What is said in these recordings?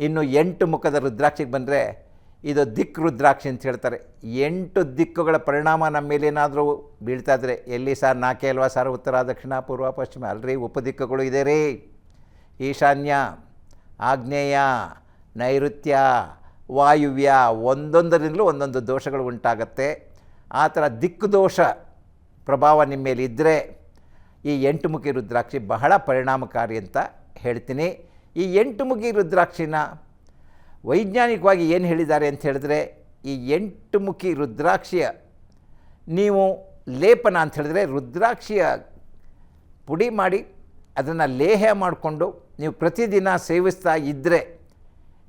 ಇನ್ನು ಎಂಟು ಮುಖದ ರುದ್ರಾಕ್ಷಿಗೆ ಬಂದರೆ ಇದು ದಿಕ್ ರುದ್ರಾಕ್ಷಿ ಅಂತ ಹೇಳ್ತಾರೆ. ಎಂಟು ದಿಕ್ಕುಗಳ ಪರಿಣಾಮ ನಮ್ಮ ಮೇಲೇನಾದರೂ ಬೀಳ್ತಾ ಇದ್ರೆ, ಎಲ್ಲಿ ಸರ್ ನಾಲ್ಕೇ ಅಲ್ವಾ ಸರ್ ಉತ್ತರ, ದಕ್ಷಿಣ, ಪೂರ್ವ, ಪಶ್ಚಿಮ? ಅಲ್ರಿ ಉಪದಿಕ್ಕುಗಳು ಇದೆ ರೀ. ಈಶಾನ್ಯ, ಆಗ್ನೇಯ, ನೈಋತ್ಯ, ವಾಯುವ್ಯ, ಒಂದೊಂದರಿಂದಲೂ ಒಂದೊಂದು ದೋಷಗಳು ಉಂಟಾಗತ್ತೆ. ಆ ಥರ ದಿಕ್ಕು ದೋಷ ಪ್ರಭಾವ ನಿಮ್ಮ ಮೇಲೆ ಇದ್ದರೆ ಈ ಎಂಟು ಮುಖಿ ರುದ್ರಾಕ್ಷಿ ಬಹಳ ಪರಿಣಾಮಕಾರಿ ಅಂತ ಹೇಳ್ತೀನಿ. ಈ ಎಂಟು ಮುಖಿ ರುದ್ರಾಕ್ಷಿನ ವೈಜ್ಞಾನಿಕವಾಗಿ ಏನು ಹೇಳಿದ್ದಾರೆ ಅಂತ ಹೇಳಿದ್ರೆ, ಈ ಎಂಟು ಮುಖಿ ರುದ್ರಾಕ್ಷಿಯ ನೀವು ಲೇಪನ ಅಂತ ಹೇಳಿದ್ರೆ ರುದ್ರಾಕ್ಷಿಯ ಪುಡಿ ಮಾಡಿ ಅದನ್ನು ಲೇಹ ಮಾಡಿಕೊಂಡು ನೀವು ಪ್ರತಿದಿನ ಸೇವಿಸ್ತಾ ಇದ್ದರೆ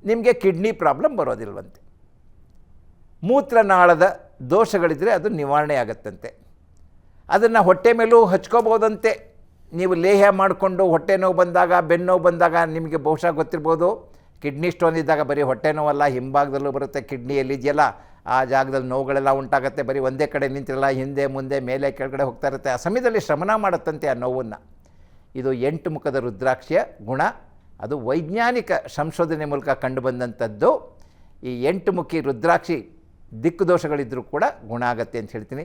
ನಿಮಗೆ ಕಿಡ್ನಿ ಪ್ರಾಬ್ಲಮ್ ಬರೋದಿಲ್ವಂತೆ. ಮೂತ್ರನಾಳದ ದೋಷಗಳಿದ್ದರೆ ಅದು ನಿವಾರಣೆ ಆಗತ್ತಂತೆ. ಅದನ್ನು ಹೊಟ್ಟೆ ಮೇಲೂ ಹಚ್ಕೋಬೋದಂತೆ ನೀವು ಲೇಹ ಮಾಡಿಕೊಂಡು ಹೊಟ್ಟೆ ನೋವು ಬಂದಾಗ, ಬೆನ್ನು ನೋವು ಬಂದಾಗ ನಿಮಗೆ ಬಹುಶಃ ಗೊತ್ತಿರ್ಬೋದು, ಕಿಡ್ನಿ ಸ್ಟೋನ್ ಇದ್ದಾಗ ಬರೀ ಹೊಟ್ಟೆ ನೋವಲ್ಲ, ಹಿಂಭಾಗದಲ್ಲೂ ಬರುತ್ತೆ, ಕಿಡ್ನಿಯಲ್ಲಿ ಇದೆಯಲ್ಲ, ಆ ಜಾಗದಲ್ಲಿ ನೋವುಗಳೆಲ್ಲ ಉಂಟಾಗುತ್ತೆ, ಬರೀ ಒಂದೇ ಕಡೆ ನಿಂತಿರಲ್ಲ, ಹಿಂದೆ, ಮುಂದೆ, ಮೇಲೆ, ಕೆಳಗಡೆ ಹೋಗ್ತಾ ಇರುತ್ತೆ. ಆ ಸಮಯದಲ್ಲಿ ಶ್ರಮಣ ಮಾಡುತ್ತಂತೆ ಆ ನೋವನ್ನು. ಇದು ಎಂಟು ಮುಖದ ರುದ್ರಾಕ್ಷಿಯ ಗುಣ, ಅದು ವೈಜ್ಞಾನಿಕ ಸಂಶೋಧನೆ ಮೂಲಕ ಕಂಡುಬಂದಂಥದ್ದು. ಈ ಎಂಟು ಮುಖಿ ರುದ್ರಾಕ್ಷಿ ದಿಕ್ಕು ದೋಷಗಳಿದ್ದರೂ ಕೂಡ ಗುಣ ಆಗತ್ತೆ ಅಂತ ಹೇಳ್ತೀನಿ.